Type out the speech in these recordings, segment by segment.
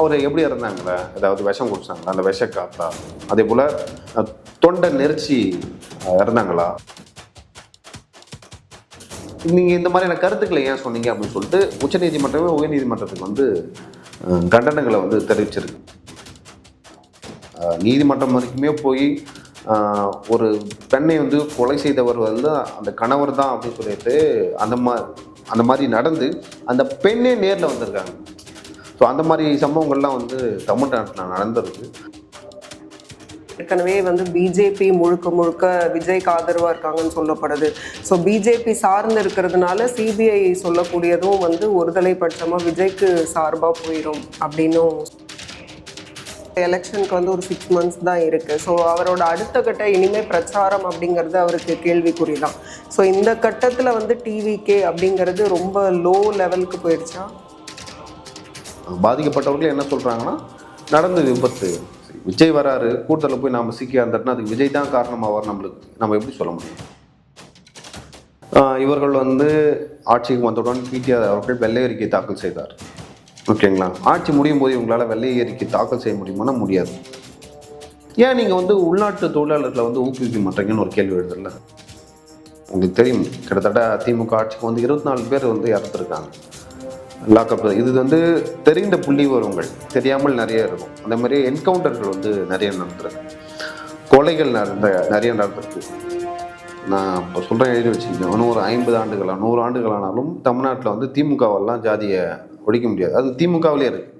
அவர் எப்படி இறந்தாங்களா ஏதாவது விஷம் குடிச்சாங்களா? அந்த விஷ காத்தா? அதே போல் தொண்டை நெரிச்சி இறந்தாங்களா? நீங்கள் இந்த மாதிரியான கருத்துக்களை ஏன் சொன்னீங்க அப்படின்னு சொல்லிட்டு உச்சநீதிமன்றமே உயர்நீதிமன்றத்துக்கு வந்து கண்டனங்களை வந்து தெரிவிச்சிருக்கு. நீதிமன்றம் வரைக்குமே போய் ஒரு பெண்ணை வந்து கொலை செய்தவர் வந்து அந்த கணவர் தான் அப்படின்னு சொல்லிட்டு அந்த மா அந்த மாதிரி நடந்து அந்த பெண்ணே நேரில் வந்திருக்காங்க. ஸோ அந்த மாதிரி சம்பவங்கள்லாம் வந்து தமிழ்நாட்டில் நடந்திருக்கு ஏற்கனவே வந்து பிஜேபி முழுக்க முழுக்க விஜய்க்கு ஆதரவாக இருக்காங்கன்னு சொல்லப்படுது. ஸோ பிஜேபி சார்ந்து இருக்கிறதுனால சிபிஐ சொல்லக்கூடியதும் வந்து ஒருதலை பட்சமாக விஜய்க்கு சார்பாக போயிடும் அப்படின்னும். எலெக்ஷனுக்கு வந்து ஒரு சிக்ஸ் மந்த்ஸ் தான் இருக்குது ஸோ அவரோட அடுத்த கட்ட இனிமேல் பிரச்சாரம் அப்படிங்கிறது அவருக்கு கேள்விக்குறி தான் ஸோ இந்த கட்டத்தில் வந்து டிவிகே அப்படிங்கிறது ரொம்ப லோ லெவலுக்கு போயிடுச்சா? பாதிக்கப்பட்டவர்கள் என்ன சொல்கிறாங்கன்னா நடந்த விபத்து. விஜய் வராரு கூட்டத்தில் போய் நாம் சிக்கி இருந்தோம்னா அதுக்கு விஜய் தான் காரணமாவார் நம்மளுக்கு. நம்ம எப்படி சொல்ல முடியும்? இவர்கள் வந்து ஆட்சிக்கு வந்தவுடன் பிடிஆர் அவர்கள் வெள்ளை அறிக்கை தாக்கல் செய்தார். ஓகேங்களா? ஆட்சி முடியும் போது இவங்களால் வெள்ளை அறிக்கை தாக்கல் செய்ய முடியுமானா முடியாது. ஏன் நீங்கள் வந்து உள்நாட்டு தொழிலாளர்களை வந்து ஊக்குவிக்க மாட்டீங்கன்னு ஒரு கேள்வி எழுதுல உங்களுக்கு தெரியும் கிட்டத்தட்ட திமுக ஆட்சிக்கு வந்து இருபத்தி நாலு பேர் வந்து இறந்துருக்காங்க. லாக்அப் இது வந்து தெரிந்த புள்ளிவரங்கள் தெரியாமல் நிறைய இருக்கும். அந்த மாதிரி என்கவுண்டர்கள் வந்து நிறைய நடந்துருக்கு. கொலைகள் நடந்த நிறைய நடந்திருக்கு. நான் இப்போ சொல்கிறேன் எழுதி வச்சுக்கோங்க இன்னும் ஒரு ஐம்பது ஆண்டுகளாக நூறு ஆண்டுகளானாலும் தமிழ்நாட்டில் வந்து திமுகவெல்லாம் ஜாதியை ஒழிக்க முடியாது. அது திமுகவிலே இருக்குது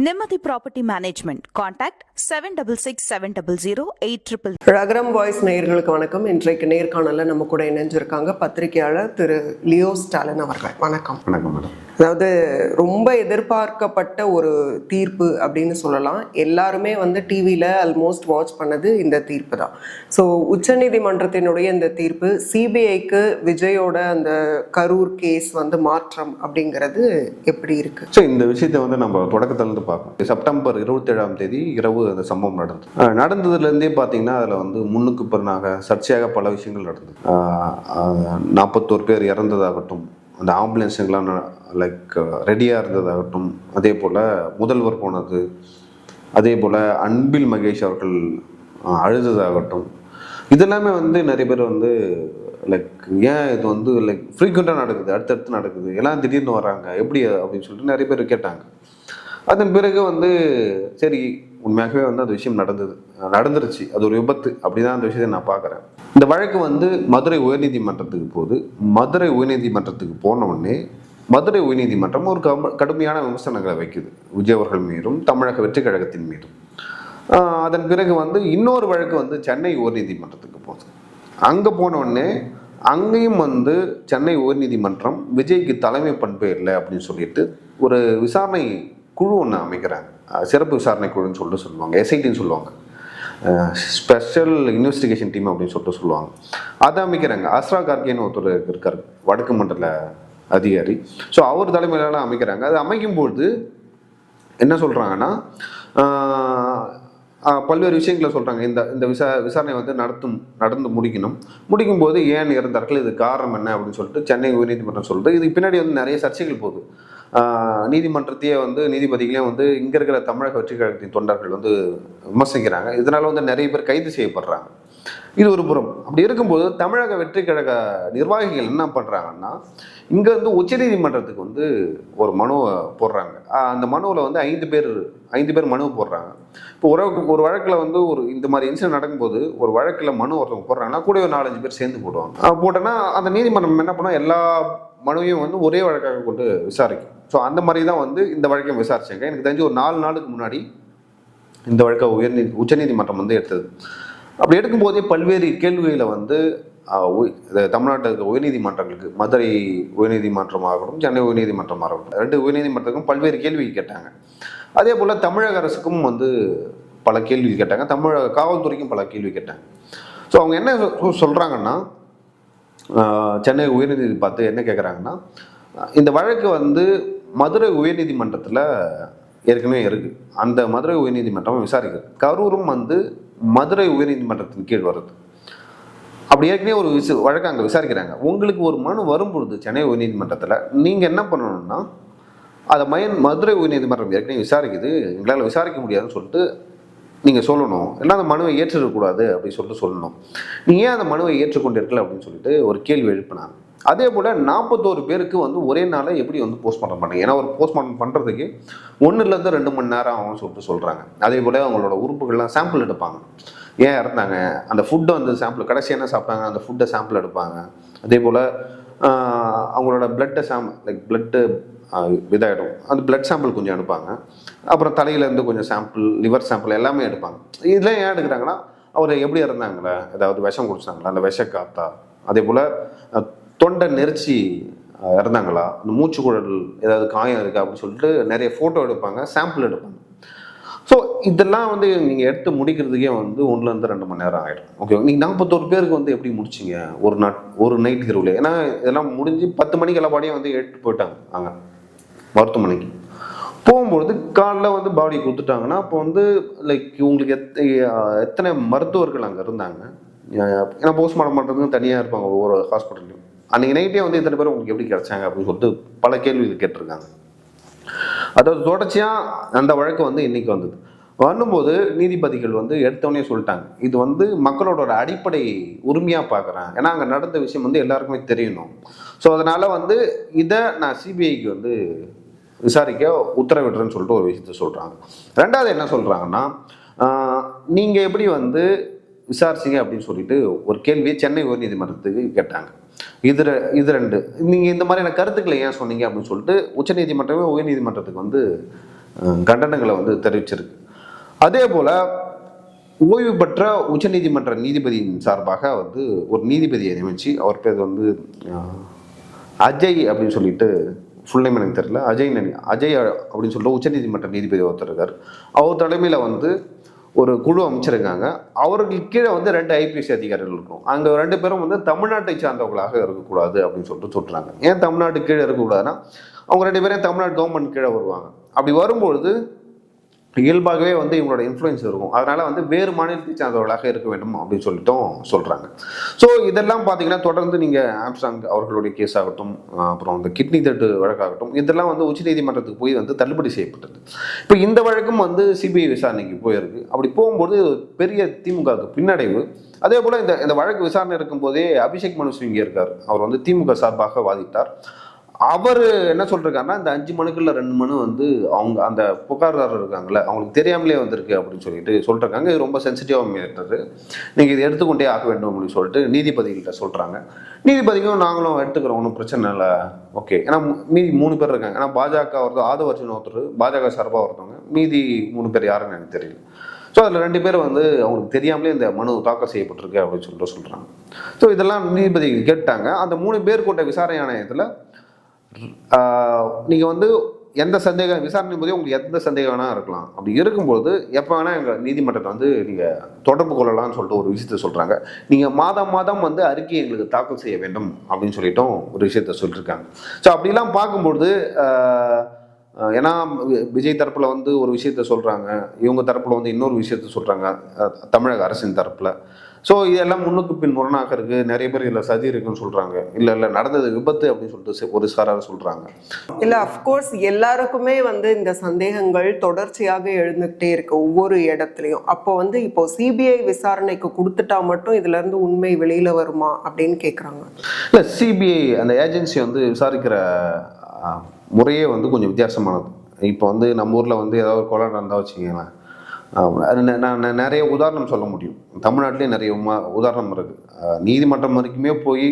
இருக்கு Nimati Property Management. Contact 766700 ரகரம் வாய்ஸ் நேயர்களுக்கு வணக்கம். இன்றைக்கு நேர்காணலில் நம்ம கூட இணைஞ்சிருக்காங்க பத்திரிகையாளர் திரு லியோ ஸ்டாலின் அவர்கள். வணக்கம். வணக்கம் மேடம். அதாவது ரொம்ப எதிர்பார்க்கப்பட்ட ஒரு தீர்ப்பு அப்படின்னு சொல்லலாம். எல்லாருமே வந்து டிவியில் ஆல்மோஸ்ட் வாட்ச் பண்ணது இந்த தீர்ப்பு தான். ஸோ உச்சநீதிமன்றத்தினுடைய இந்த தீர்ப்பு சிபிஐக்கு விஜயோட அந்த கரூர் கேஸ் வந்து மாற்றம் அப்படிங்கிறது எப்படி இருக்கு? ஸோ இந்த விஷயத்தை வந்து நம்ம தொடக்கத்திலேருந்து பார்க்கணும். செப்டம்பர் இருபத்தேழாம் தேதி இரவு அந்த சம்பவம் நடந்தது. நடந்ததுலேருந்தே பார்த்தீங்கன்னா அதில் வந்து முன்னுக்கு பிறனாக சர்ச்சையாக பல விஷயங்கள் நடந்தது. நாற்பத்தோரு பேர் இறந்ததாகட்டும் அந்த ஆம்புலன்ஸுங்களாம் லைக் ரெடியாக uh, இருந்ததாகட்டும் அதே போல் முதல்வர் போனது அதே போல் அன்பில் மகேஷ் அவர்கள் அழுததாகட்டும் இதெல்லாமே வந்து நிறைய பேர் வந்து லைக் ஏன் இது வந்து லைக் ஃப்ரீக்வெண்ட்டாக நடக்குது அடுத்தடுத்து நடக்குது எல்லாம் திடீர்னு வராங்க எப்படி அப்படின்னு சொல்லிட்டு நிறைய பேர் கேட்டாங்க. அதன் பிறகு வந்து சரி உண்மையாகவே வந்து அந்த விஷயம் நடந்தது நடந்துருச்சு அது ஒரு விபத்து அப்படிதான் அந்த விஷயத்தை நான் பார்க்குறேன். இந்த வழக்கு வந்து மதுரை உயர்நீதிமன்றத்துக்கு போகுது. மதுரை உயர்நீதிமன்றத்துக்கு போன உடனே மதுரை உயர்நீதிமன்றம் ஒரு கடுமையான விமர்சனங்களை வைக்குது. விஜய் அவர்கள் மீதும் தமிழக வெற்றி கழகத்தின் மீதும் அதன் பிறகு வந்து இன்னொரு வழக்கு வந்து சென்னை உயர்நீதிமன்றத்துக்கு போகுது. அங்கே போன அங்கேயும் வந்து சென்னை உயர்நீதிமன்றம் விஜய்க்கு தலைமை பண்பு இல்லை அப்படின்னு சொல்லிட்டு ஒரு விசாரணை குழு ஒன்று அமைக்கிறாங்க. சிறப்பு விசாரணை குழுன்னு சொல்லிட்டு சொல்லுவாங்க. எஸ்ஐடின்னு சொல்லுவாங்க. ஸ்பெஷல் இன்வெஸ்டிகேஷன் டீம் அப்படின்னு சொல்லிட்டு சொல்லுவாங்க. அதை அமைக்கிறாங்க. அஸ்ரா கார்கேன்னு ஒருத்தர் இருக்கார். வடக்கு மண்டல அதிகாரி. ஸோ அவர் தலைமையிலான அமைக்கிறாங்க. அது அமைக்கும்போது என்ன சொல்கிறாங்கன்னா பல்வேறு விஷயங்களை சொல்கிறாங்க இந்த இந்த விசா விசாரணை வந்து நடத்தும் நடந்து முடிக்கணும். முடிக்கும் போது ஏன் இறந்தார்கள் இது காரணம் என்ன அப்படின்னு சொல்லிட்டு சென்னை உயர்நீதிமன்றம் சொல்லிட்டு இதுக்கு பின்னாடி வந்து நிறைய சர்ச்சைகள் போகுது. நீதிமன்றத்தையே வந்து நீதிபதிகளையும் வந்து இங்கே இருக்கிற தமிழக வெற்றி கழகத்தின் தொண்டர்கள் வந்து விமர்சிக்கிறாங்க. இதனால் வந்து நிறைய பேர் கைது செய்யப்படுறாங்க. இது ஒரு புறம். அப்படி இருக்கும்போது தமிழக வெற்றி கழக நிர்வாகிகள் என்ன பண்ணுறாங்கன்னா இங்கே வந்து உச்சநீதிமன்றத்துக்கு வந்து ஒரு மனுவை போடுறாங்க. அந்த மனுவில் வந்து ஐந்து பேர் ஐந்து பேர் மனு போடுறாங்க. இப்போ உறவுக்கு ஒரு வழக்கில் வந்து ஒரு இந்த மாதிரி இன்சிடென்ட் நடக்கும்போது ஒரு வழக்கில் மனு ஒருத்தவங்க போடுறாங்கன்னா கூட ஒரு நாலஞ்சு பேர் சேர்ந்து போடுவாங்க. போட்டோன்னா அந்த நீதிமன்றம் என்ன பண்ணோம்? எல்லா மனுவையும் வந்து ஒரே வழக்காக கொண்டு விசாரிக்கும். ஸோ அந்த மாதிரி தான் வந்து இந்த வழக்கையும் விசாரிச்சாங்க. எனக்கு தெரிஞ்சு ஒரு நாலு நாளுக்கு முன்னாடி இந்த வழக்கை உயர்நீதி உச்சநீதிமன்றம் வந்து எடுத்தது. அப்படி எடுக்கும்போதே பல்வேறு கேள்விகளை வந்து தமிழ்நாட்டில் இருக்கிற உயர்நீதிமன்றங்களுக்கு மதுரை உயர்நீதிமன்றமாகட்டும் சென்னை உயர்நீதிமன்றமாகட்டும் ரெண்டு உயர்நீதிமன்றத்துக்கும் பல்வேறு கேள்வி கேட்டாங்க. அதே போல் தமிழக அரசுக்கும் வந்து பல கேள்வி கேட்டாங்க. தமிழக காவல்துறைக்கும் பல கேள்வி கேட்டாங்க. ஸோ அவங்க என்ன சொல்கிறாங்கன்னா சென்னை உயர்நீதி பார்த்து என்ன கேட்குறாங்கன்னா இந்த வழக்கு வந்து மதுரை உயர்நீதிமன்றத்தில் ஏற்கனவே இருக்குது அந்த மதுரை உயர்நீதிமன்றம் விசாரிக்கிறது. கரூரும் வந்து மதுரை உயர்நீதிமன்றத்தின் கீழ் வருது. அப்படி ஏற்கனவே ஒரு விசு வழக்கு அங்கே விசாரிக்கிறாங்க. உங்களுக்கு ஒரு மனு வரும்பொழுது சென்னை உயர்நீதிமன்றத்தில் நீங்கள் என்ன பண்ணணும்னா அதை மயன் மதுரை உயர்நீதிமன்றம் ஏற்கனவே விசாரிக்குது. எங்களால் விசாரிக்க முடியாதுன்னு சொல்லிட்டு நீங்கள் சொல்லணும். இல்லை அந்த மனுவை ஏற்றிடக்கூடாது அப்படின்னு சொல்லிட்டு சொல்லணும். நீ ஏன் அந்த மனுவை ஏற்றுக்கொண்டிருக்கல அப்படின்னு சொல்லிட்டு ஒரு கேள்வி எழுப்பினாங்க. அதே போல் நாற்பத்தோரு பேருக்கு வந்து ஒரே நாளில் எப்படி வந்து போஸ்ட்மார்ட்டம் பண்ணீங்க? ஏன்னா ஒரு போஸ்ட்மார்ட்டம் பண்ணுறதுக்கு ஒன்றுலேருந்து ரெண்டு மணி நேரம் ஆகும்னு சொல்லிட்டு சொல்கிறாங்க அதே போல் அவங்களோட உறுப்புகள்லாம் சாம்பிள் எடுப்பாங்க. ஏன் இறந்தாங்க? அந்த ஃபுட்டை வந்து சாம்பிள் கடைசி என்ன சாப்பிட்டாங்க? அந்த ஃபுட்டை சாம்பிள் எடுப்பாங்க. அதே போல் அவங்களோட பிளட்டை சாம் லைக் பிளட்டு இதாகிடும் அந்த பிளட் சாம்பிள் கொஞ்சம் எடுப்பாங்க. அப்புறம் தலையிலேருந்து கொஞ்சம் சாம்பிள் லிவர் சாம்பிள் எல்லாமே எடுப்பாங்க. இதெல்லாம் ஏன் எடுக்கிறாங்கன்னா அவர் எப்படி இறந்தாங்களே? ஏதாவது விஷம் குடிச்சாங்களா? அந்த விஷ காத்தா? அதே போல் தொண்டை நெரிச்சி இறந்தாங்களா? இந்த மூச்சுக்குழல் ஏதாவது காயம் இருக்கா அப்படின்னு சொல்லிட்டு நிறைய ஃபோட்டோ எடுப்பாங்க சாம்பிள் எடுப்பாங்க. ஸோ இதெல்லாம் வந்து நீங்கள் எடுத்து முடிக்கிறதுக்கே வந்து ஒன்றுலேருந்து ரெண்டு மணி நேரம் ஆகிடும் ஓகே நீங்கள் நாற்பத்தோரு பேருக்கு வந்து எப்படி முடிச்சிங்க? ஒரு நாட் ஒரு நைட் இரவில். ஏன்னா இதெல்லாம் முடிஞ்சு பத்து மணிக்கு எல்லா பாடியும் வந்து எடுத்து போயிட்டாங்க அங்கே மருத்துவமனைக்கு. போகும்பொழுது காலைல வந்து பாடி கொடுத்துட்டாங்கன்னா அப்போ வந்து லைக் உங்களுக்கு எத் எத்தனை மருத்துவர்கள் அங்கே இருந்தாங்க? ஏன்னா போஸ்ட்மார்ட்டம் பண்ணுறதுக்கு தனியாக இருப்பாங்க ஒவ்வொரு ஹாஸ்பிட்டல்லையும் அன்றைக்கி நைட்டே வந்து இத்தனை பேர் உங்களுக்கு எப்படி கிடைச்சாங்க அப்படின்னு சொல்லிட்டு பல கேள்விகள் கேட்டிருக்காங்க. அதாவது தொடர்ச்சியாக அந்த வழக்கு வந்து இன்றைக்கி வந்தது. வரும்போது நீதிபதிகள் வந்து எடுத்தவொடனே சொல்லிட்டாங்க. இது வந்து மக்களோட ஒரு அடிப்படை உரிமையாக பார்க்குறேன் ஏன்னா அங்கே நடந்த விஷயம் வந்து எல்லாருக்குமே தெரியணும். ஸோ அதனால் வந்து இதை நான் சிபிஐக்கு வந்து விசாரிக்க உத்தரவிடுறேன்னு சொல்லிட்டு ஒரு விஷயத்த சொல்கிறாங்க ரெண்டாவது என்ன சொல்கிறாங்கன்னா நீங்கள் எப்படி வந்து விசாரிச்சிங்க அப்படின்னு சொல்லிட்டு ஒரு கேள்வியை சென்னை உயர்நீதிமன்றத்துக்கு கேட்டாங்க. இது ரெ- இது ரெண்டு. நீங்கள் இந்த மாதிரியான கருத்துக்களை ஏன் சொன்னீங்க அப்படின்னு சொல்லிட்டு உச்சநீதிமன்றமே உயர்நீதிமன்றத்துக்கு வந்து கண்டனங்களை வந்து தெரிவிச்சிருக்கு. அதே போல் ஓய்வு பெற்ற உச்சநீதிமன்ற நீதிபதியின் சார்பாக வந்து ஒரு நீதிபதியை நியமிச்சு அவர் பேர் வந்து அஜய் அப்படின்னு சொல்லிட்டு ஃபுல் நேம் எனக்கு தெரியல. அஜய் அஜய் அப்படின்னு சொல்லிட்டு உச்சநீதிமன்ற நீதிபதி ஒருத்தர் இருக்கார். அவர் தலைமையில் வந்து ஒரு குழு அமைச்சிருக்காங்க. அவர்களுக்கு கீழே வந்து ரெண்டு ஐபிஎஸ் அதிகாரிகள் இருக்கும் அங்கே ரெண்டு பேரும் வந்து தமிழ்நாட்டை சார்ந்தவர்களாக இருக்கக்கூடாது அப்படின்னு சொல்லிட்டு சொல்கிறாங்க ஏன் தமிழ்நாட்டு கீழே இருக்கக்கூடாதுன்னா அவங்க ரெண்டு பேரும் தமிழ்நாடு கவர்மெண்ட் கீழே வருவாங்க. அப்படி வரும்பொழுது இயல்பாகவே வந்து இவங்களோட இன்ஃப்ளூயன்ஸ் இருக்கும். அதனால வந்து வேறு மாநிலத்தை சார்ந்தவர்களாக இருக்க வேண்டும் அப்படின்னு சொல்லிட்டும் சொல்கிறாங்க ஸோ இதெல்லாம் பார்த்தீங்கன்னா தொடர்ந்து நீங்கள் ஆம்ஸ்டாங் அவர்களுடைய கேஸ் ஆகட்டும் அப்புறம் அந்த கிட்னி தட்டு வழக்காகட்டும் இதெல்லாம் வந்து உச்சநீதிமன்றத்துக்கு போய் வந்து தள்ளுபடி செய்யப்பட்டது. இப்போ இந்த வழக்கும் வந்து சிபிஐ விசாரணைக்கு போயிருக்கு. அப்படி போகும்போது பெரிய திமுகவுக்கு பின்னடைவு. அதே போல் இந்த இந்த வழக்கு விசாரணை இருக்கும்போதே அபிஷேக் மனு சிங் இருக்கார் அவர் வந்து திமுக சார்பாக வாதிட்டார். அவர் என்ன சொல்றாருன்னா இந்த அஞ்சு மனுக்குள்ள ரெண்டு மனு வந்து அவங்க அந்த புகார்தாரர் இருக்காங்கல்ல அவங்களுக்கு தெரியாமலே வந்திருக்கு அப்படின்னு சொல்லிட்டு சொல்றாங்க இது ரொம்ப சென்சிட்டிவாக மேட்டர் நீங்கள் இதை எடுத்துக்கொண்டே ஆக வேண்டும் அப்படின்னு சொல்லிட்டு நீதிபதிகள்கிட்ட சொல்றாங்க. நீதிபதிகளும் நாங்களும் எடுத்துக்கிறோம் ஒன்றும் பிரச்சனை இல்லை. ஓகே. ஏன்னா மு- மீதி மூணு பேர் இருக்காங்க. ஏன்னா பாஜக ஒருத்தர் ஆதவர்ஜன் ஒருத்தர் பாஜக சார்பாக ஒருத்தவங்க. மீதி மூணு பேர் யாருன்னு எனக்கு தெரியல. ஸோ அதில் ரெண்டு பேர் வந்து அவங்களுக்கு தெரியாமலே இந்த மனு தாக்கல் செய்யப்பட்டிருக்கு அப்படின்னு சொல்லிட்டு சொல்கிறாங்க ஸோ இதெல்லாம் நீதிபதி கேட்டாங்க. அந்த மூணு பேர் கொண்ட விசாரணை ஆணையத்தில் நீங்கள் வந்து எந்த சந்தேகம் விசாரணை போதே உங்களுக்கு எந்த சந்தேகம் வேணால் இருக்கலாம். அப்படி இருக்கும்போது எப்போ வேணால் எங்கள் நீதிமன்றத்தை வந்து நீங்கள் தொடர்பு கொள்ளலாம்னு சொல்லிட்டு ஒரு விஷயத்த சொல்கிறாங்க நீங்கள் மாதம் மாதம் வந்து அறிக்கை எங்களுக்கு தாக்கல் செய்ய வேண்டும் அப்படின்னு சொல்லிட்டும் ஒரு விஷயத்த சொல்லியிருக்காங்க ஸோ அப்படிலாம் பார்க்கும்பொழுது ஏன்னா வி- விஜய் தரப்பில் வந்து ஒரு விஷயத்த சொல்கிறாங்க இவங்க தரப்பில் வந்து இன்னொரு விஷயத்த சொல்கிறாங்க தமிழக அரசின் தரப்பில். ஸோ இதெல்லாம் முன்னுக்கு பின் முரணாக இருக்கு நிறைய பேர் இதில் சதி இருக்குன்னு சொல்கிறாங்க இல்லை இல்லை நடந்தது விபத்து அப்படின்னு சொல்லிட்டு ஒரு சாரார் சொல்கிறாங்க இல்ல அஃப்கோர்ஸ் எல்லாருக்குமே வந்து இந்த சந்தேகங்கள் தொடர்ச்சியாக எழுந்துகிட்டே இருக்கு ஒவ்வொரு இடத்துலையும். அப்போ வந்து இப்போ சிபிஐ விசாரணைக்கு கொடுத்துட்டா மட்டும் இதுல இருந்து உண்மை வெளியில வருமா அப்படின்னு கேக்குறாங்க. இல்லை சிபிஐ அந்த ஏஜென்சி வந்து விசாரிக்கிற முறையே வந்து கொஞ்சம் வித்தியாசமானது. இப்போ வந்து நம்ம ஊரில் வந்து ஏதாவது ஒரு கொலை நடந்தால் வச்சுக்கோங்களேன். நான் நிறைய உதாரணம் சொல்ல முடியும். தமிழ்நாட்டிலே நிறைய உமா உதாரணம் இருக்குது நீதிமன்றம் வரைக்குமே போய்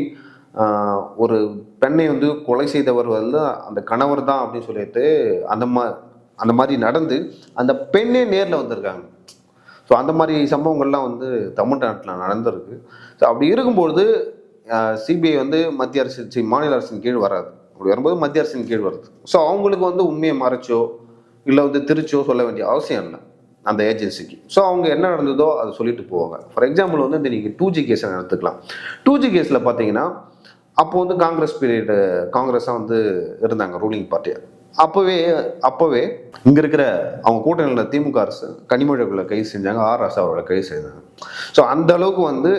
ஒரு பெண்ணை வந்து கொலை செய்தவர் வந்து அந்த கணவர் தான் அப்படின்னு சொல்லிட்டு அந்த மா அந்த மாதிரி நடந்து அந்த பெண்ணே நேரில் வந்திருக்காங்க. ஸோ அந்த மாதிரி சம்பவங்கள்லாம் வந்து தமிழ்நாட்டில் நடந்திருக்கு. ஸோ அப்படி இருக்கும்பொழுது சிபிஐ வந்து மத்திய அரசு சி, மாநில அரசின் கீழ் வராது. அப்படி வரும்போது மத்திய அரசின் கீழ் வருது. ஸோ அவங்களுக்கு வந்து உண்மையை மறைச்சோ இல்லை வந்து திருச்சோ சொல்ல வேண்டிய அவசியம் இல்லை. அந்த ஏஜென்சிக்கு ஸோ அவங்க என்ன நடந்ததோ அதை சொல்லிட்டு போவாங்க. ஃபார் எக்ஸாம்பிள் வந்து இந்த நீங்கள் டூ ஜி கேஸை எடுத்துக்கலாம். டூ ஜி கேஸில் பார்த்தீங்கன்னா அப்போ வந்து காங்கிரஸ் பீரியடு காங்கிரஸாக வந்து இருந்தாங்க ரூலிங் பார்ட்டி அப்போவே அப்போவே இங்கே இருக்கிற அவங்க கூட்டணியில் திமுக அரசு கனிமொழிகளை கைது செஞ்சாங்க ஆர். ராசா அவர்களை கைது செய்தாங்க. ஸோ அந்த அளவுக்கு வந்து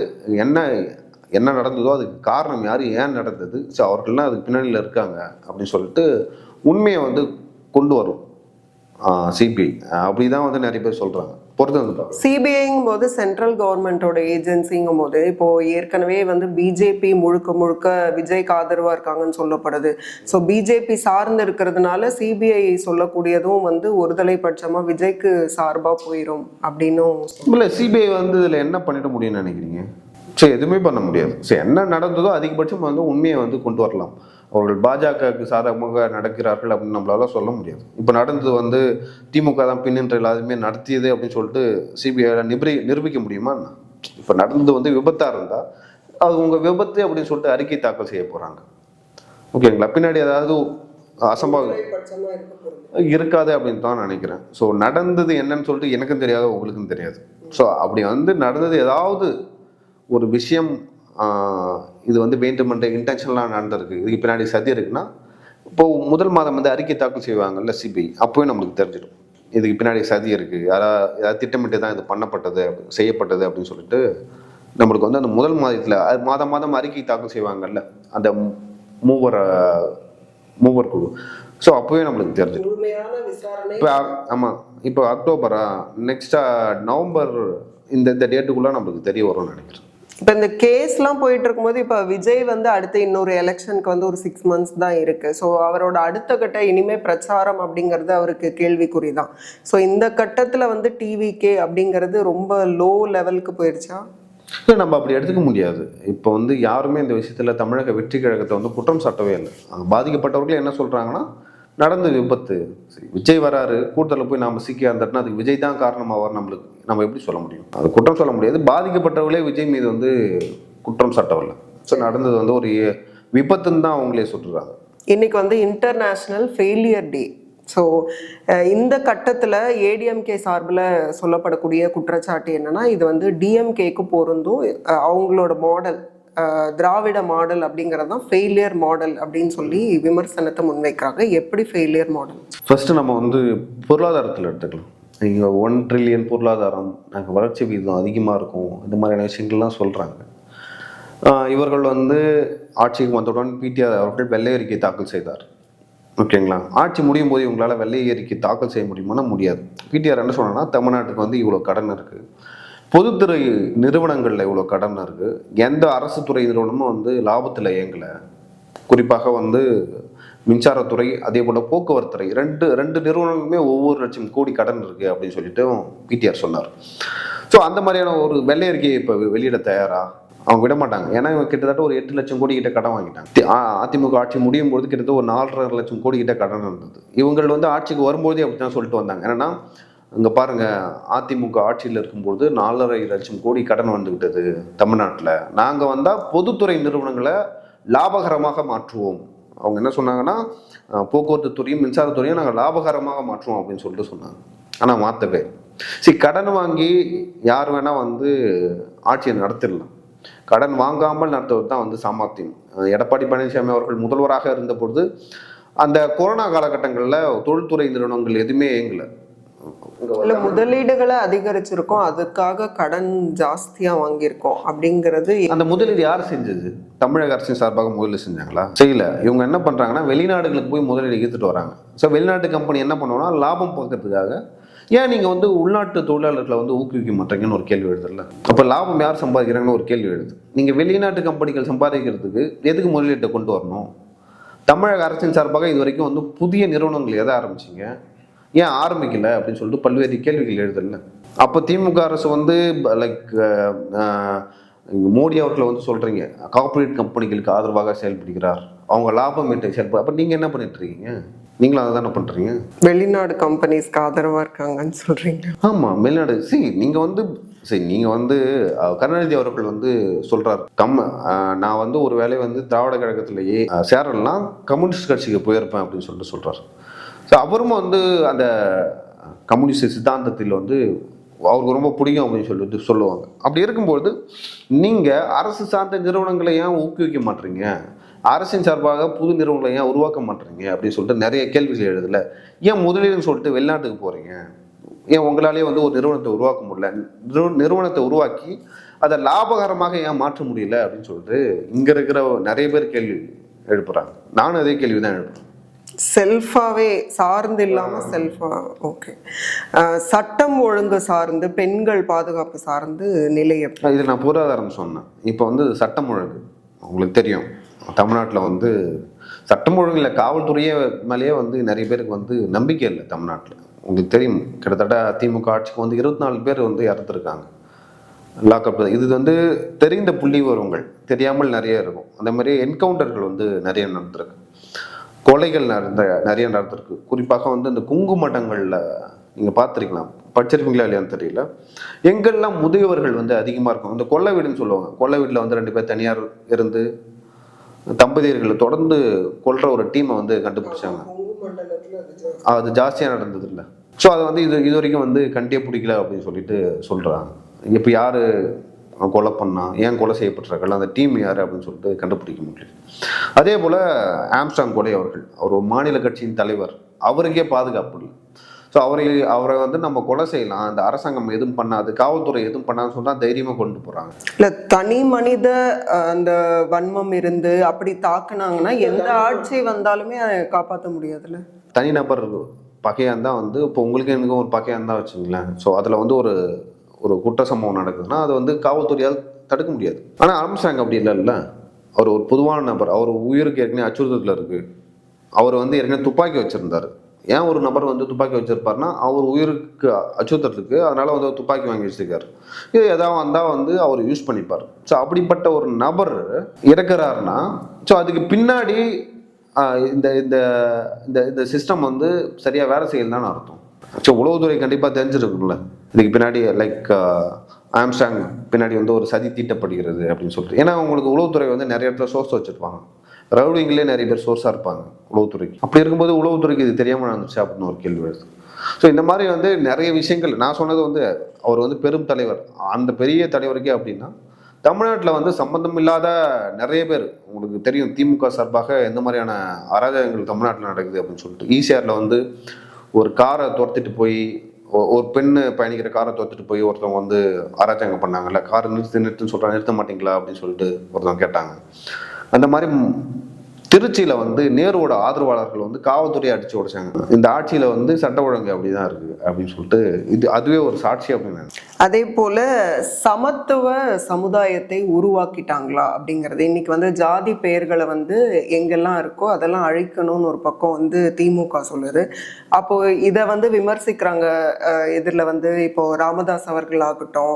என்ன என்ன நடந்ததோ அதுக்கு காரணம் யார் ஏன் நடந்தது? ஸோ அவர்கள்லாம் அதுக்கு பின்னணியில் இருக்காங்க அப்படின்னு சொல்லிட்டு உண்மையை வந்து கொண்டு வரும் சிபிஐ அப்படி தான் வந்து நிறைய பேர் சொல்கிறாங்க. சிபிஐங்கும் போது சென்ட்ரல் கவர்மெண்டோட ஏஜென்சிங்கும் போது இப்போ ஏற்கனவே வந்து பிஜேபி முழுக்க முழுக்க விஜய்க்கு ஆதரவா இருக்காங்கன்னு சொல்லப்படுது. ஸோ பிஜேபி சார்ந்து இருக்கிறதுனால சிபிஐ சொல்லக்கூடியதும் வந்து ஒருதலை பட்சமா விஜய்க்கு சார்பா போயிடும் அப்படின்னும் இல்லை சிபிஐ வந்து இதில் என்ன பண்ணிட முடியும்னு நினைக்கிறீங்க? சரி எதுவுமே பண்ண முடியாது. சரி என்ன நடந்ததோ அதிகபட்சம் வந்து உண்மையை வந்து கொண்டு வரலாம். அவர்கள் பாஜகவுக்கு சாதகமாக நடக்கிறார்கள் அப்படின்னு நம்மளால சொல்ல முடியாது. இப்போ நடந்தது வந்து திமுக தான் பின்னின்ற எல்லாருமே நடத்தியது அப்படின்னு சொல்லிட்டு சிபிஐ நிரூபி நிரூபிக்க முடியுமா இப்போ நடந்தது வந்து விபத்தாக இருந்தால் அது உங்கள் விபத்து அப்படின்னு சொல்லிட்டு அறிக்கை தாக்கல் செய்ய போகிறாங்க ஓகேங்களா பின்னாடி ஏதாவது அசம்பாவிதம் இருக்காது அப்படின்னு தான் நினைக்கிறேன். ஸோ நடந்தது என்னன்னு சொல்லிட்டு எனக்கும் தெரியாது உங்களுக்கும் தெரியாது. ஸோ அப்படி வந்து நடந்தது ஏதாவது ஒரு விஷயம் இது வந்து வேண்டுமென்ற இன்டென்ஷனலாக நடந்திருக்கு. இதுக்கு பின்னாடி சதி இருக்குன்னா இப்போ முதல் மாதம் வந்து அறிக்கை தாக்கல் செய்வாங்கல்ல சிபிஐ அப்போவே நம்மளுக்கு தெரிஞ்சிடும். இதுக்கு பின்னாடி சதி இருக்குது யாராவது ஏதாவது திட்டமிட்டு தான் இது பண்ணப்பட்டது செய்யப்பட்டது அப்படின்னு சொல்லிட்டு நம்மளுக்கு வந்து அந்த முதல் மாதத்தில் மாதம் மாதம் அறிக்கை தாக்கல் செய்வாங்கல்ல அந்த மூவர் மூவர் குழு. ஸோ அப்போவே நம்மளுக்கு விசாரணை. இப்போ ஆமாம் இப்போ அக்டோபரா நெக்ஸ்டா நவம்பர் இந்த இந்த டேட்டுக்குள்ளே நம்மளுக்கு தெரிய வரும்னு நினைக்கிறேன். இப்போ இந்த கேஸ்லாம் போயிட்டு இருக்கும்போது இப்போ விஜய் வந்து அடுத்த இன்னொரு எலெக்ஷனுக்கு வந்து ஒரு சிக்ஸ் மந்த்ஸ் தான் இருக்கு. ஸோ அவரோட அடுத்த கட்ட இனிமே பிரச்சாரம் அப்படிங்கிறது அவருக்கு கேள்விக்குறி தான் ஸோ இந்த கட்டத்தில் வந்து டிவிகே அப்படிங்கிறது ரொம்ப லோ லெவலுக்கு போயிடுச்சா இல்லை நம்ம அப்படி எடுத்துக்க முடியாது. இப்போ வந்து யாருமே இந்த விஷயத்தில் தமிழக வெற்றி கழகத்தை வந்து குற்றம் சாட்டவே இல்லை. அங்கே பாதிக்கப்பட்டவர்கள் என்ன சொல்கிறாங்கன்னா நடந்த விபத்து. சரி விஜய் வராரு கூட்டத்தில் போய் நாம சிக்கி இருந்தோம்னா அதுக்கு விஜய் தான் காரணமாவார் நம்மளுக்கு நம்ம எப்படி சொல்ல முடியும்? அது குற்றம் சொல்ல முடியாது. பாதிக்கப்பட்டவர்களே விஜய் மீது வந்து குற்றம் சாட்டவில்லை. ஸோ நடந்தது வந்து ஒரு விபத்துன்னு தான் அவங்களே சொல்கிறாங்க இன்னைக்கு வந்து இன்டர்நேஷ்னல் ஃபெயிலியர் டே ஸோ இந்த கட்டத்தில் ஏடிஎம்கே சார்பில் சொல்லப்படக்கூடிய குற்றச்சாட்டு என்னென்னா இது வந்து டிஎம்கேக்கு பொருந்தும் அவங்களோட மாடல் திராவிட மாடல் அப்படிங்கிறது தான் ஃபெயிலியர் மாடல் அப்படின்னு சொல்லி விமர்சனத்தை முன்வைக்கிறாங்க. எப்படி ஃபெயிலியர் மாடல் ஃபர்ஸ்ட் நம்ம வந்து பொருளாதாரத்தில் எடுத்துக்கலாம். இங்கே ஒன் ட்ரில்லியன் பொருளாதாரம் நாங்கள் வளர்ச்சி விகிதம் அதிகமாக இருக்கும். இந்த மாதிரியான விஷயங்கள்லாம் சொல்கிறாங்க இவர்கள் வந்து ஆட்சிக்கு வந்தவுடன் பிடிஆர் அவர்கள் வெள்ளை அறிக்கை தாக்கல் செய்தார். ஓகேங்களா? ஆட்சி முடியும் போது இவங்களால் வெள்ளை அறிக்கை தாக்கல் செய்ய முடியுமானா முடியாது. பிடிஆர் என்ன சொன்னால் தமிழ்நாட்டுக்கு வந்து இவ்வளோ கடன் இருக்குது பொதுத்துறை நிறுவனங்களில் இவ்வளோ கடன் இருக்குது எந்த அரசு துறை நிறுவனமும் வந்து லாபத்தில் இயங்கலை. குறிப்பாக வந்து மின்சாரத்துறை அதே போல் போக்குவரத்துறை. ரெண்டு ரெண்டு நிறுவனங்களுமே ஒவ்வொரு லட்சம் கோடி கடன் இருக்குது அப்படின்னு சொல்லிட்டு பிடிஆர் சொன்னார். ஸோ அந்த மாதிரியான ஒரு வெள்ளை அறிக்கையை இப்போ வெளியிட தயாரா? அவங்க விட மாட்டாங்க. ஏன்னா இவங்க கிட்டத்தட்ட ஒரு எட்டு லட்சம் கோடி கிட்ட கடன் வாங்கிட்டாங்க. அதிமுக ஆட்சி முடியும் பொழுது கிட்டத்தட்ட ஒரு நாலரை லட்சம் கோடி கிட்ட கடன் இருந்தது. இவங்கள் வந்து ஆட்சிக்கு வரும்போதே அப்படி தான் சொல்லிட்டு வந்தாங்க. என்னன்னா இங்கே பாருங்க அதிமுக ஆட்சியில் இருக்கும்போது நாலரை லட்சம் கோடி கடன் வந்துவிட்டது தமிழ்நாட்டில். நாங்கள் வந்தால் பொதுத்துறை நிறுவனங்களை லாபகரமாக மாற்றுவோம். அவங்க என்ன சொன்னாங்கன்னா போக்குவரத்து துறையும் மின்சாரத்துறையும் நாங்கள் லாபகரமாக மாற்றுவோம் அப்படின்னு சொல்லிட்டு சொன்னாங்க. ஆனால் மாற்றவே சரி கடன் வாங்கி யார் வேணால் வந்து ஆட்சியை நடத்திடலாம். கடன் வாங்காமல் நடத்துவது தான் வந்து சாமர்த்தியம் எடப்பாடி பழனிசாமி அவர்கள் முதல்வராக இருந்த பொழுது அந்த கொரோனா காலகட்டங்களில் தொழில்துறை நிறுவனங்கள் எதுவுமே இயங்கலை. இல்லை முதலீடுகளை அதிகரிச்சிருக்கோம். அதுக்காக கடன் ஜாஸ்தியாக வாங்கியிருக்கோம் அப்படிங்கிறது அந்த முதலீடு யார் செஞ்சது? தமிழக அரசின் சார்பாக முதலீடு செஞ்சாங்களா? செய்யல. இவங்க என்ன பண்றாங்கன்னா வெளிநாடுகளுக்கு போய் முதலீடு ஈர்த்துட்டு வராங்க. ஸோ வெளிநாட்டு கம்பெனி என்ன பண்ணுவோம்னா லாபம் பார்க்கறதுக்காக ஏன் நீங்க வந்து உள்நாட்டு தொழிலாளர்களை வந்து ஊக்குவிக்க மாட்டீங்கன்னு ஒரு கேள்வி எழுதுல அப்போ லாபம் யார் சம்பாதிக்கிறாங்கன்னு ஒரு கேள்வி எழுது. நீங்க வெளிநாட்டு கம்பெனிகள் சம்பாதிக்கிறதுக்கு எதுக்கு முதலீட்டை கொண்டு வரணும்? தமிழக அரசின் சார்பாக இது வரைக்கும் வந்து புதிய நிறுவனங்கள் எதை ஆரம்பிச்சீங்க? ஏன் ஆரம்பிக்கல அப்படின்னு சொல்லிட்டு பல்வேறு கேள்விகள் எழுதல அப்போ திமுக அரசு வந்து லைக் மோடி அவர்களை வந்து சொல்றீங்க கார்ப்பரேட் கம்பெனிகளுக்கு ஆதரவாக செயல்படுகிறார். அவங்க லாபம் ஈட்ட செயல்பட அப்போ நீங்க என்ன பண்ணிட்டு இருக்கீங்க? நீங்களும் அதை தானே பண்றீங்க? வெளிநாடு கம்பெனிஸ்க்கு ஆதரவாக இருக்காங்கன்னு சொல்கிறீங்க ஆமாம் வெளிநாடு சி நீங்கள் வந்து சரி நீங்கள் வந்து கருணாநிதி அவர்கள் வந்து சொல்கிறார் கம் அஹ், நான் வந்து ஒரு வேளை வந்து திராவிட கழகத்திலேயே சேரலாம் கம்யூனிஸ்ட் கட்சிக்கு போயிருப்பேன் அப்படின்னு சொல்லிட்டு சொல்கிறார் ஸோ அவரும் வந்து அந்த கம்யூனிஸ்ட் சித்தாந்தத்தில் வந்து அவருக்கு ரொம்ப பிடிக்கும் அப்படின்னு சொல்லிட்டு சொல்லுவாங்க. அப்படி இருக்கும்போது நீங்கள் அரசு சார்ந்த நிறுவனங்களை ஏன் ஊக்குவிக்க மாட்டீங்க? அரசின் சார்பாக புது நிறுவனங்களை ஏன் உருவாக்க மாட்டீங்க? அப்படின்னு சொல்லிட்டு நிறைய கேள்விகள் எழுதல ஏன் முதலீடுன்னு சொல்லிட்டு வெளிநாட்டுக்கு போகிறீங்க ஏன் உங்களாலே வந்து ஒரு நிறுவனத்தை உருவாக்க முடியல? நிறுவனத்தை உருவாக்கி அதை லாபகரமாக ஏன் மாற்ற முடியல? அப்படின்னு சொல்லிட்டு இங்கே இருக்கிற நிறைய பேர் கேள்வி எழுப்புறாங்க. நானும் அதே கேள்வி தான் எழுப்புறேன். செல்ஃபாகவே சார்ந்து இல்லாமல் செல்ஃபா ஓகே. சட்டம் ஒழுங்கு சார்ந்து பெண்கள் பாதுகாப்பு சார்ந்து நிலை இது நான் பொருளாதாரம் சொன்னேன். இப்போ வந்து சட்டம் ஒழுங்கு. உங்களுக்கு தெரியும். தமிழ்நாட்டில் வந்து சட்டம் ஒழுங்கில் காவல்துறையே மேலேயே வந்து நிறைய பேருக்கு வந்து நம்பிக்கை இல்லை தமிழ்நாட்டில். உங்களுக்கு தெரியும். கிட்டத்தட்ட திமுக ஆட்சிக்கு வந்து இருபத்தி நாலு பேர் வந்து இறந்துருக்காங்க. லாக்அப் இது வந்து தெரிந்த புள்ளி வருவங்கள் தெரியாமல் நிறைய இருக்கும். அந்த மாதிரி என்கவுண்டர்கள் வந்து நிறைய நடந்திருக்கு. கொலைகள் நடந்த நிறைய நடந்திருக்கு. குறிப்பாக வந்து இந்த குங்கு மட்டங்களில் நீங்கள் பார்த்துருக்கலாம். படிச்சிருப்பீங்களா இல்லையான்னு தெரியல. எங்கெல்லாம் முதியவர்கள் வந்து அதிகமாக இருக்கும் இந்த கொள்ளை வீடுன்னு சொல்லுவாங்க. கொள்ளை வீட்டில் வந்து ரெண்டு பேர் தனியார் இருந்து தம்பதியர்களை தொடர்ந்து கொள்ற ஒரு டீமை வந்து கண்டுபிடிச்சாங்க. அது ஜாஸ்தியாக நடந்தது இல்லை. ஸோ அதை வந்து இது இது வரைக்கும் வந்து கண்டியே பிடிக்கல அப்படின்னு சொல்லிட்டு சொல்கிறாங்க இப்போ யார் கொலை பண்ணா ஏன் கொலை செய்யப்பட்டிருக்காங்க அந்த டீம் யார் அப்படின்னு சொல்லிட்டு கண்டுபிடிக்க முடியல. அதே போல் ஆம்ஸ்டாங் கொலை அவர்கள் அவர் ஒரு மாநில கட்சியின் தலைவர் அவருக்கே பாதுகாப்பு இல்லை. ஸோ அவரை அவரை வந்து நம்ம கொலை செய்யலாம் அந்த அரசாங்கம் எதுவும் பண்ணாது காவல்துறை எதுவும் பண்ணாதுன்னு சொன்னால் தைரியமாக கொண்டு போகிறாங்க இல்ல தனி மனித அந்த வன்மம் இருந்து அப்படி தாக்குனாங்கன்னா எந்த ஆட்சி வந்தாலுமே அதை காப்பாற்ற முடியாதுல்ல? தனிநபர் பகையாக இருந்தால் வந்து இப்போ உங்களுக்கு எனக்கும் ஒரு பகையாக இருந்தால் வச்சுங்களேன். ஸோ அதில் வந்து ஒரு ஒரு குற்ற சம்பவம் நடக்குதுன்னா அது வந்து காவல்துறையால் தடுக்க முடியாது. ஆனால் ஆரம்பிச்சாங்க அப்படி இல்லைல்ல அவர் ஒரு பொதுவான நபர். அவர் உயிருக்கு ஏற்கனவே அச்சுறுத்தல் இருக்குது அவர் வந்து ஏற்கனவே துப்பாக்கி வச்சுருந்தார். ஏன் ஒரு நபர் வந்து துப்பாக்கி வச்சிருப்பாருன்னா அவர் உயிருக்கு அச்சுறுத்தல் அதனால் வந்து துப்பாக்கி வாங்கி வச்சிருக்காரு. இது எதாவது வந்தால் வந்து அவர் யூஸ் பண்ணிப்பார். ஸோ அப்படிப்பட்ட ஒரு நபர் இறக்குறாருன்னா ஸோ அதுக்கு பின்னாடி இந்த இந்த இந்த இந்த சிஸ்டம் வந்து சரியாக வேலை செய்யலன்னு அர்த்தம். ஸோ உளவுத்துறை கண்டிப்பாக தெரிஞ்சிருக்கும்ல. இதுக்கு பின்னாடி லைக் ஆம்ஸ்டாங் uh, பின்னாடி வந்து ஒரு சதி தீட்டப்படுகிறது அப்படின்னு சொல்லிட்டு. ஏன்னா உங்களுக்கு உளவுத்துறை வந்து நிறைய இடத்துல சோர்ஸ் வச்சுருப்பாங்க. ரவுடிங்லேயே நிறைய பேர் சோர்ஸாக இருப்பாங்க உளவுத்துறைக்கு. அப்படி இருக்கும்போது உளவுத்துறைக்கு இது தெரியாமல் நடந்துச்சு அப்படின்னு ஒரு கேள்வி வருது. ஸோ இந்த மாதிரி வந்து நிறைய விஷயங்கள் நான் சொன்னது வந்து அவர் வந்து பெரும் தலைவர். அந்த பெரிய தலைவருக்கே அப்படின்னா தமிழ்நாட்டில் வந்து சம்பந்தம் இல்லாத நிறைய பேர் உங்களுக்கு தெரியும் திமுக சார்பாக எந்த மாதிரியான அராஜகங்கள் தமிழ்நாட்டில் நடக்குது அப்படின்னு சொல்லிட்டு. ஈசிஆரில் வந்து ஒரு காரை துரத்திட்டு போய் ஒரு பெண்ணு பயணிக்கிற காரை தோத்துட்டு போய் ஒருத்தவங்க வந்து அராஜகம் பண்ணாங்கல்ல காரை நிறுத்து நிறுத்துன்னு சொல்கிறாங்க நிறுத்த மாட்டீங்களா அப்படின்னு சொல்லிட்டு ஒருத்தவங்க கேட்டாங்க. அந்த மாதிரி திருச்சியில் வந்து நேருவோட ஆதரவாளர்கள் வந்து காவல்துறையை அடிச்சு உடைச்சாங்க. இந்த ஆட்சியில் வந்து சட்ட ஒழுங்கு அப்படிதான் இருக்கு அப்படின்னு சொல்லிட்டு இது அதுவே ஒரு சாட்சி அப்படின்னு அதே போல சமத்துவ சமுதாயத்தை உருவாக்கிட்டாங்களா அப்படிங்கிறது. இன்னைக்கு வந்து ஜாதி பெயர்களை வந்து எங்கெல்லாம் இருக்கோ அதெல்லாம் அழிக்கணும்னு ஒரு பக்கம் வந்து திமுக சொல்லுது. அப்போ இதை வந்து விமர்சிக்கிறாங்க எதிரில் வந்து இப்போ ராமதாஸ் அவர்கள் ஆகட்டும்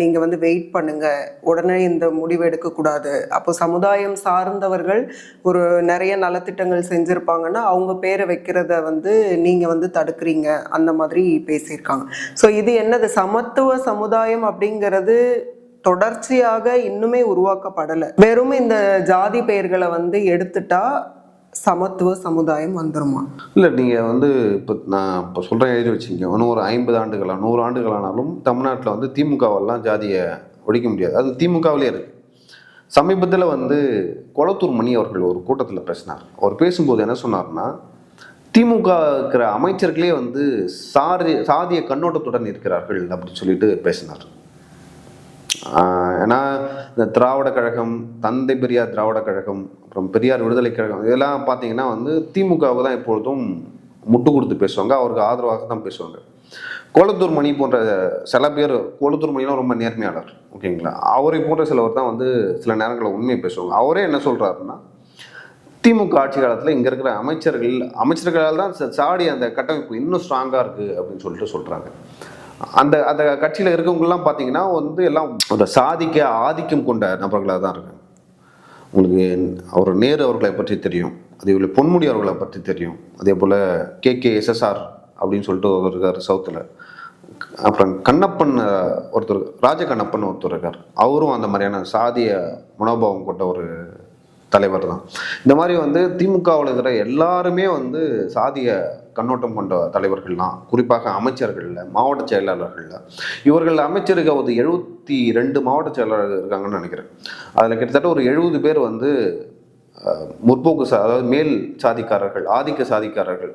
நீங்க வந்து வெயிட் பண்ணுங்க உடனே இந்த முடிவு எடுக்கக்கூடாது. அப்போ சமுதாயம் சார்ந்தவர்கள் ஒரு நிறைய நலத்திட்டங்கள் செஞ்சுருப்பாங்கன்னா அவங்க பேரை வைக்கிறத வந்து நீங்கள் வந்து தடுக்கிறீங்க. அந்த மாதிரி பேசியிருக்காங்க. ஸோ இது என்னது? சமத்துவ சமுதாயம் அப்படிங்கிறது தொடர்ச்சியாக இன்னுமே உருவாக்கப்படலை. வெறும் இந்த ஜாதி பெயர்களை வந்து எடுத்துட்டா சமத்துவ சமுதாயம் வந்துருமா? இல்லை நீங்கள் வந்து இப்போ நான் இப்போ சொல்கிறேன் எழுதி வச்சுங்க இன்னும் ஒரு ஐம்பது ஆண்டுகளாக நூறு ஆண்டுகளானாலும் தமிழ்நாட்டில் வந்து திமுகவெல்லாம் ஜாதியை ஒழிக்க முடியாது. அது திமுகவிலே இருக்குது சமீபத்தில் வந்து கொளத்தூர் மணி அவர்கள் ஒரு கூட்டத்தில் பேசினார். அவர் பேசும்போது என்ன சொன்னார்னா திமுக இருக்கிற அமைச்சர்களே வந்து சாரி சாதிய கண்ணோட்டத்துடன் இருக்கிறார்கள் அப்படின்னு சொல்லிட்டு பேசினார். ஏன்னா இந்த திராவிட கழகம் தந்தை பெரியார் திராவிட கழகம் அப்புறம் பெரியார் விடுதலை கழகம் இதெல்லாம் பார்த்தீங்கன்னா வந்து திமுகவை தான் எப்பொழுதும் முட்டு கொடுத்து பேசுவாங்க அவருக்கு ஆதரவாக தான் பேசுவாங்க. கோலத்தூர் மணி போன்ற சில பேர் கோலத்தூர் மணிலாம் ரொம்ப நேர்மையாளர் ஓகேங்களா அவரை போன்ற சிலவர் தான் வந்து சில நேரங்களில் உண்மையை பேசுவாங்க. அவரே என்ன சொல்கிறாருன்னா திமுக ஆட்சி காலத்தில் இங்கே இருக்கிற அமைச்சர்கள் அமைச்சர்களால் தான் ச- சாடி அந்த கட்டமைப்பு இன்னும் ஸ்ட்ராங்காக இருக்குது அப்படின்னு சொல்லிட்டு சொல்கிறாங்க அந்த அந்த கட்சியில் இருக்கவங்கலாம் பார்த்தீங்கன்னா வந்து எல்லாம் அந்த சாதிக்க ஆதிக்கம் கொண்ட நபர்களாக தான் இருக்காங்க. உங்களுக்கு அவர் நேரு அவர்களை பற்றி தெரியும் அதே போல் பொன்முடி அவர்களை பற்றி தெரியும் அதே போல் கே கே எஸ்எஸ்ஆர் அப்படின்னு சொல்லிட்டு ஒருத்தர் இருக்கார் சவுத்தில். அப்புறம் கண்ணப்பன் ஒருத்தர் ராஜ கண்ணப்பன் ஒருத்தர் இருக்கார். அவரும் அந்த மாதிரியான சாதிய மனோபாவம் கொண்ட ஒரு தலைவர் தான். இந்த மாதிரி வந்து திமுகவில் இருக்கிற எல்லாருமே வந்து சாதிய கண்ணோட்டம் கொண்ட தலைவர்கள் தான் குறிப்பாக அமைச்சர்கள்ல மாவட்ட செயலாளர்கள்ல. இவர்கள் அமைச்சருக்கு ஒரு எழுபத்தி ரெண்டு மாவட்ட செயலாளர்கள் இருக்காங்கன்னு நினைக்கிறேன். அதில் கிட்டத்தட்ட ஒரு எழுபது பேர் வந்து முற்போக்கு சா அதாவது மேல் சாதிக்காரர்கள் ஆதிக்க சாதிக்காரர்கள்.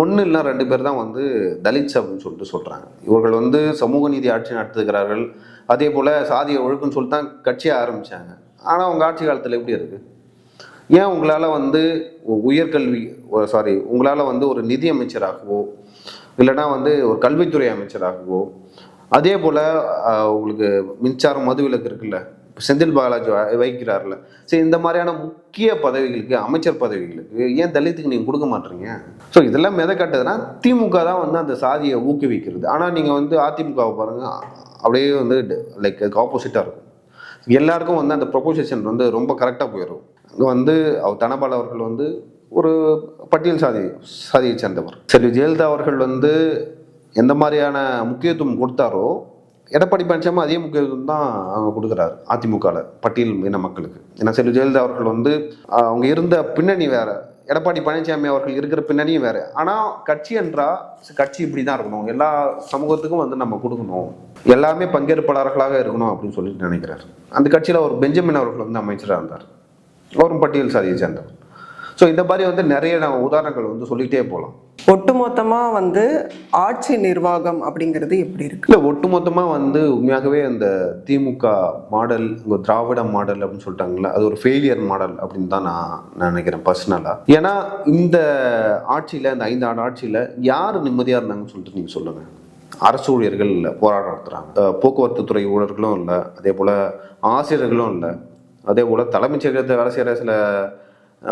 ஒன்று இல்லை ரெண்டு பேர் தான் வந்து தலித்ஸ் அப்படின்னு சொல்லிட்டு சொல்கிறாங்க இவர்கள் வந்து சமூக நீதி ஆட்சி நடத்துகிறார்கள். அதே போல் சாதிய ஒழுக்குன்னு சொல்லிட்டு தான் கட்சியை ஆரம்பித்தாங்க ஆனால் அவங்க ஆட்சி காலத்தில் எப்படி இருக்குது ஏன் உங்களால் வந்து உயர்கல்வி சாரி உங்களால் வந்து ஒரு நிதி அமைச்சராகவோ இல்லைன்னா வந்து ஒரு கல்வித்துறை அமைச்சராகவோ அதே போல் உங்களுக்கு மின்சாரம் மதுவிலக்கு இருக்குல்ல செந்தில் பாலாஜி வ- சரி இந்த மாதிரியான முக்கிய பதவிகளுக்கு அமைச்சர் பதவிகளுக்கு ஏன் தலித்துக்கு நீங்கள் கொடுக்க மாட்டீங்க? ஸோ இதெல்லாம் எதை காட்டுதுன்னா திமுக தான் வந்து அந்த சாதியை ஊக்குவிக்கிறது. ஆனால் நீங்கள் வந்து அதிமுகவை பாருங்கள் அப்படியே வந்து லைக் ஆப்போசிட்டாக இருக்கும். எல்லாருக்கும் வந்து அந்த ப்ரொபோசிஷன் வந்து ரொம்ப கரெக்டாக போயிடும். அங்கே வந்து அவர் தனபால் அவர்கள் வந்து ஒரு பட்டியல் சாதி சாதியை சேர்ந்தவர். சரி ஜெயலலிதா அவர்கள் வந்து எந்த மாதிரியான முக்கியத்துவம் கொடுத்தாரோ எடப்பாடி பழனிசாமி அதே முக்கியத்துவம் தான் அவங்க கொடுக்குறாரு அதிமுகவில் பட்டியல் இன மக்களுக்கு. ஏன்னா செல்வி ஜெயலலிதா அவர்கள் வந்து அவங்க இருந்த பின்னணி வேற எடப்பாடி பழனிசாமி அவர்கள் இருக்கிற பின்னணியும் வேறு. ஆனால் கட்சி என்றா கட்சி இப்படி தான் இருக்கணும் எல்லா சமூகத்துக்கும் வந்து நம்ம கொடுக்கணும். எல்லாமே பங்கேற்பாளர்களாக இருக்கணும் அப்படின்னு சொல்லிட்டு நினைக்கிறார். அந்த கட்சியில் ஒரு பெஞ்சமின் அவர்கள் வந்து அமைச்சராக இருந்தார். அவரும் பட்டியல் சாதியை சேர்ந்தவர். ஸோ இந்த மாதிரி வந்து நிறைய நம்ம உதாரணங்கள் வந்து சொல்லிகிட்டே போகலாம் ஒட்டுமொத்தமா வந்து ஆட்சி நிர்வாகம் அப்படிங்கிறது எப்படி இருக்கு? இல்லை ஒட்டுமொத்தமாக வந்து உண்மையாகவே அந்த திமுக மாடல் இந்த திராவிட மாடல் அப்படின்னு சொல்லிட்டாங்கல்ல அது ஒரு ஃபெயிலியர் மாடல் அப்படின்னு தான் நான் நான் நினைக்கிறேன் பர்சனலாக ஏன்னா இந்த ஆட்சியில் இந்த ஐந்து ஆண்டு ஆட்சியில் யார் நிம்மதியாக இருந்தாங்கன்னு சொல்லிட்டு நீங்கள் சொல்லுங்கள் அரசு ஊழியர்கள் இல்லை போராட்டம் நடத்துகிறாங்க போக்குவரத்து துறை ஊழியர்களும் இல்லை அதே போல் ஆசிரியர்களும் இல்லை அதே போல் தலைமைச் செயலகத்தில் வேலை செய்கிற சில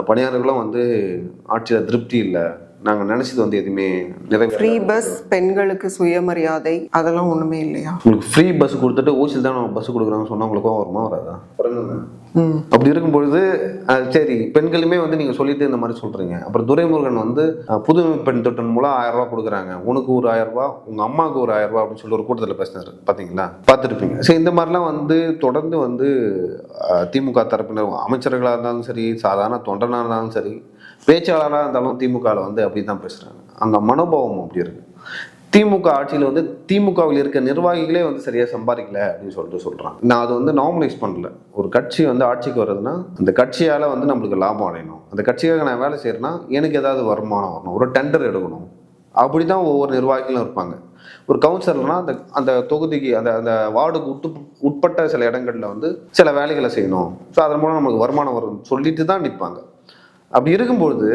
பணியாளர்களும் வந்து ஆட்சியில் திருப்தி இல்லை. நாங்கள் நினச்சது வந்து எதுவுமே நிறைவேற ஃப்ரீ பஸ் பெண்களுக்கு சுயமரியாதை அதெல்லாம் ஒண்ணுமே இல்லையா? உங்களுக்கு ஃப்ரீ பஸ் கொடுத்துட்டு ஊசியில் தான் பஸ் கொடுக்குறாங்கன்னு சொன்னால் உங்களுக்கு வருமா வராதா? அப்படி இருக்கும்பொழுது சரி பெண்களுமே வந்து நீங்கள் சொல்லிட்டு இந்த மாதிரி சொல்கிறீங்க அப்புறம் துரைமுருகன் வந்து புதுமை பெண் திட்டம் மூலம் ஆயிரம் ரூபாய் கொடுக்குறாங்க. உனக்கு ஒரு ஆயிரம் ரூபாய் உங்கள் அம்மாவுக்கு ஒரு ஆயிரம் ரூபாய் அப்படின்னு சொல்லி ஒரு கூட்டத்தில் பேசினார். பார்த்தீங்களா பார்த்துருப்பீங்க சரி இந்த மாதிரிலாம் வந்து தொடர்ந்து வந்து திமுக தரப்பினர் அமைச்சர்களாக இருந்தாலும் சரி சாதாரண தொண்டனாக இருந்தாலும் சரி பேச்சாளராக இருந்தாலும் திமுகவில் வந்து அப்படி தான் பேசுகிறாங்க அந்த மனோபாவம் அப்படி இருக்குது திமுக ஆட்சியில் வந்து திமுகவில் இருக்க நிர்வாகிகளே வந்து சரியாக சம்பாதிக்கல அப்படின்னு சொல்லிட்டு சொல்கிறாங்க நான் அது வந்து நார்மலைஸ் பண்ணல. ஒரு கட்சி வந்து ஆட்சிக்கு வருதுன்னா அந்த கட்சியால் வந்து நம்மளுக்கு லாபம் அடையணும். அந்த கட்சிக்காக நான் வேலை செய்கிறேன்னா எனக்கு ஏதாவது வருமானம் வரணும். ஒரு டெண்டர் எடுக்கணும். அப்படி தான் ஒவ்வொரு நிர்வாகிகளும் இருப்பாங்க. ஒரு கவுன்சிலர்னா அந்த அந்த தொகுதிக்கு அந்த அந்த வார்டுக்கு உட்டு உட்பட்ட சில இடங்களில் வந்து சில வேலைகளை செய்யணும். ஸோ அதன் மூலம் நமக்கு வருமானம் வரும் சொல்லிட்டு தான் நிற்பாங்க அப்படி இருக்கும்பொழுது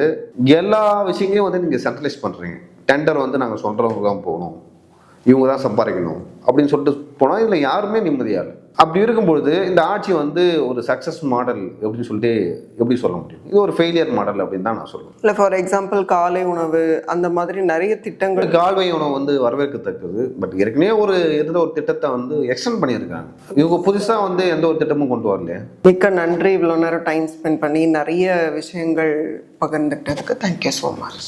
எல்லா விஷயங்களையும் வந்து நீங்கள் சென்ட்ரலைஸ் பண்ணுறீங்க டெண்டர் வந்து நாங்கள் சொல்கிறவங்க தான் போகணும். இவங்க தான் சம்பாதிக்கணும். அப்படின்னு சொல்லிட்டு போனால் இதில் யாருமே நிம்மதியாக இல்லை. அப்படி இருக்கும்பொழுது இந்த ஆட்சி வந்து ஒரு சக்ஸஸ் மாடல் எப்படின்னு சொல்லிட்டு எப்படி சொல்ல முடியும்? இது ஒரு ஃபெயிலியர் மாடல் அப்படின்னு தான் நான் சொல்லுவேன். இல்லை ஃபார் எக்ஸாம்பிள் காலை உணவு அந்த மாதிரி நிறைய திட்டங்கள். கால்வை உணவு வந்து வரவேற்கத்தக்கது. பட் ஏற்கனவே ஒரு இருந்த ஒரு திட்டத்தை வந்து எக்ஸ்டெண்ட் பண்ணியிருக்காங்க. இவங்க புதுசாக வந்து எந்த ஒரு திட்டமும் கொண்டு வரலையே. மிக்க நன்றி இவ்வளோ நேரம் டைம் ஸ்பெண்ட் பண்ணி நிறைய விஷயங்கள் பகிர்ந்துட்டதுக்கு தேங்க்யூ ஸோ மச்